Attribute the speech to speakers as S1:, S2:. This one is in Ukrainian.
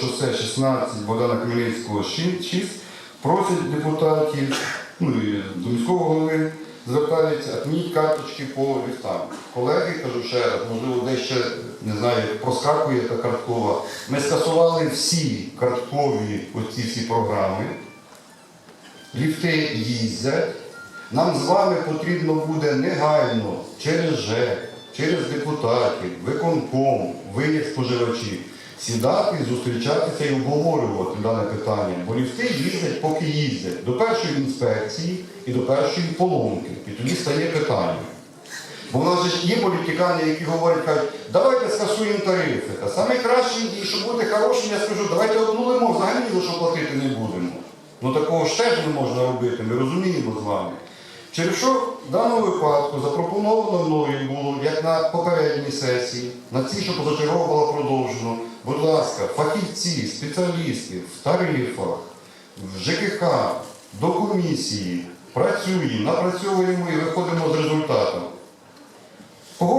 S1: шосе 16 Богдана Хмельницького 6 просять депутатів, ну і до міського голови звертаються, отміть карточки по ліфтам. Колеги, кажу ще раз, можливо, десь ще не знаю, проскакує та карткова. Ми скасували всі карткові оці всі програми. Ліфти їздять. Нам з вами потрібно буде негайно через ЖЕК, через депутатів, виконком, ви як споживачі, сідати, зустрічатися і обговорювати дане питання. Бо ліфти їздять, поки їздять до першої інспекції і до першої поломки. І тоді стає питання. Бо в нас ж є політикани, які говорять, кажуть, давайте скасуємо тарифи. А саме краще, і щоб бути хорошим, я скажу, давайте обнулимо, взагалі за що платити не будемо. Ну такого ж теж не можна робити, ми розуміємо з вами. Через що в даному випадку запропоновано мною було, як на попередній сесії, на цій, що позачергово було продовжено, будь ласка, фахівці, спеціалісти в тарифах, в ЖКХ, до комісії, працюємо, напрацьовуємо і виходимо